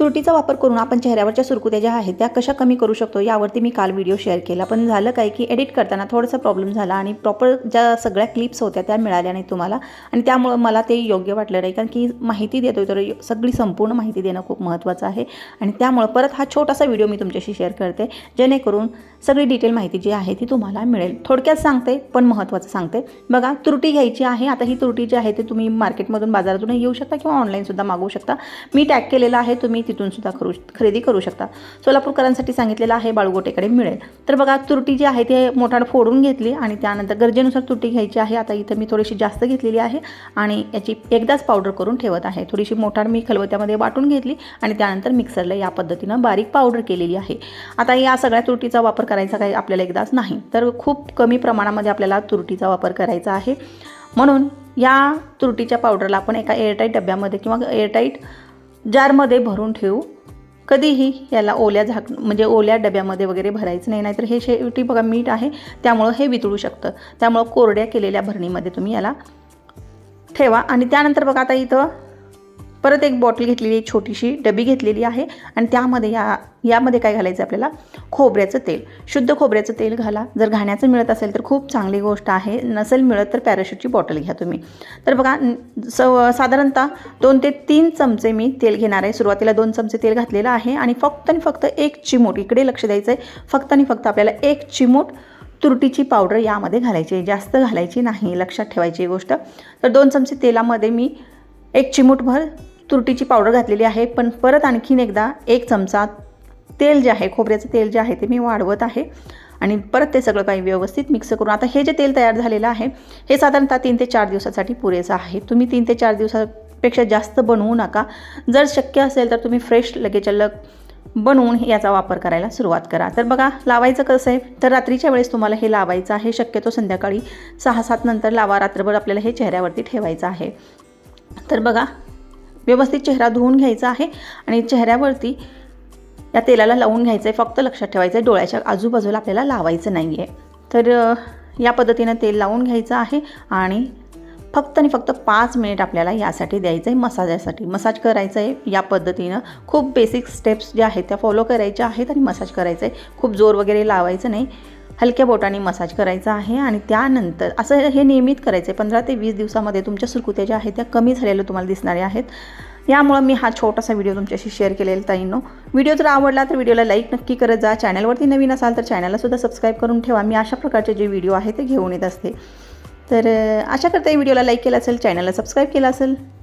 तुरटीचा वापर करून आपण चेहऱ्यावरच्या सुरकुत्या ज्या आहेत त्या कशा कमी करू शकतो यावरती मी काल व्हिडिओ शेअर केला. पण झालं काय की एडिट करताना थोडासा प्रॉब्लेम झाला आणि प्रॉपर ज्या सगळ्या क्लिप्स होत्या त्या मिळाल्या नाही तुम्हाला. आणि त्यामुळं मला ते योग्य वाटलं नाही. कारण की माहिती देतोय तर सगळी संपूर्ण माहिती देणं खूप महत्त्वाचं आहे. आणि त्यामुळं परत हा छोटासा व्हिडिओ मी तुमच्याशी शेअर करते. जेणेकरून सगळी डिटेल माहिती जी आहे ती तुम्हाला मिळेल. थोडक्यात सांगते पण महत्त्वाचं सांगते. बघा तुरटी घ्यायची आहे. आता ही तुरटी जी आहे ती तुम्ही मार्केटमधून बाजारातून येऊ शकता किंवा ऑनलाईनसुद्धा मागवू शकता. मी टॅग केलेला आहे तुम्ही तिथून सुद्धा करू खरेदी करू शकता. सोलापूरकरांसाठी सांगितलेलं आहे बाळगोटेकडे मिळेल. तर बघा तुरटी जी आहे ती मोठाड फोडून घेतली आणि त्यानंतर गरजेनुसार तुरटी घ्यायची आहे. आता इथं मी थोडीशी जास्त घेतलेली आहे आणि याची एकदाच पावडर करून ठेवत आहे. थोडीशी मोठाड मी खलबत्यामध्ये वाटून घेतली आणि त्यानंतर मिक्सरला या पद्धतीनं बारीक पावडर केलेली आहे. आता या सगळ्या तुरटीचा वापर करायचा काही आपल्याला एकदाच नाही तर खूप कमी प्रमाणामध्ये आपल्याला तुरटीचा वापर करायचा आहे. म्हणून या तुरटीच्या पावडरला आपण एका एअरटाईट डब्यामध्ये किंवा एअरटाईट जारमध्ये भरून ठेवू. कधीही याला ओल्या झाक म्हणजे ओल्या डब्यामध्ये वगैरे भरायचं नाही नाहीतर हे शेवटी बघा मीठ आहे त्यामुळं हे वितळू शकतं. त्यामुळं कोरड्या केलेल्या भरणीमध्ये तुम्ही याला ठेवा. आणि त्यानंतर बघा आता इथं परत एक बॉटल घेतलेली एक छोटीशी डबी घेतलेली आहे आणि त्यामध्ये या यामध्ये काय घालायचं आपल्याला? खोबऱ्याचं तेल. शुद्ध खोबऱ्याचं तेल घाला. जर घाण्याचं मिळत असेल तर खूप चांगली गोष्ट आहे. नसेल मिळत तर पॅराशूटची बॉटल घ्या तुम्ही. तर बघा स साधारणतः दोन ते तीन चमचे मी तेल घेणार आहे. सुरुवातीला दोन चमचे तेल घातलेलं आहे आणि फक्त आणि फक्त एक चिमूट इकडे लक्ष द्यायचं आहे फक्त आणि फक्त आपल्याला एक चिमूट तुरटीची पावडर यामध्ये घालायची आहे. जास्त घालायची नाही. लक्षात ठेवायची गोष्ट. तर दोन चमचे तेलामध्ये मी एक चिमूटभर तुरटीची पावडर घातलेली आहे पण परत आणखीन एकदा एक चमचा तेल जे आहे खोबऱ्याचं तेल जे आहे ते मी वाढवत आहे. आणि परत ते सगळं काही व्यवस्थित मिक्स करून आता हे जे तेल तयार झालेलं आहे हे साधारणतः तीन ते चार दिवसासाठी पुरेसं आहे. तुम्ही तीन ते चार दिवसापेक्षा जास्त बनवू नका. जर शक्य असेल तर तुम्ही फ्रेश लगेचलग बनवून याचा वापर करायला सुरुवात करा. तर बघा लावायचं कसं आहे तर रात्रीच्या वेळेस तुम्हाला हे लावायचं आहे. शक्यतो संध्याकाळी सहा सात नंतर लावा रात्रभर आपल्याला हे चेहऱ्यावरती ठेवायचं आहे. तर बघा व्यवस्थित चेहरा धुवून घ्यायचा आहे आणि चेहऱ्यावरती या तेलाला लावून घ्यायचं आहे फक्त लक्षात ठेवायचं आहे डोळ्याच्या आजूबाजूला आपल्याला लावायचं नाही आहे तर या पद्धतीनं तेल लावून घ्यायचं आहे आणि फक्त आणि फक्त पाच मिनिट आपल्याला यासाठी द्यायचं आहे मसाजासाठी मसाज करायचं आहे या पद्धतीनं. खूप बेसिक स्टेप्स ज्या आहेत त्या फॉलो करायच्या आहेत आणि मसाज करायचं आहे खूप जोर वगैरे लावायचं नाही. हलक्या बोटाने मसाज करायचा आहे आणि त्यानंतर असं हे नियमित करायचं आहे पंधरा ते वीस दिवसामध्ये तुमच्या सुरकुत्या ज्या आहेत त्या कमी झालेल्या तुम्हाला दिसणाऱ्या आहेत. यामुळं मी हा छोटासा व्हिडिओ तुमच्याशी शेअर केलेला ताईंनो. व्हिडिओ जर आवडला तर व्हिडिओला लाईक नक्की करत जा. चॅनलवरती नवीन असाल तर चॅनललासुद्धा सबस्क्राईब करून ठेवा. मी अशा प्रकारचे जे व्हिडिओ आहे ते घेऊन येत असते. तर अं, आशा करता व्हिडिओला लाईक केला असेल चॅनलला सबस्क्राईब केला असेल.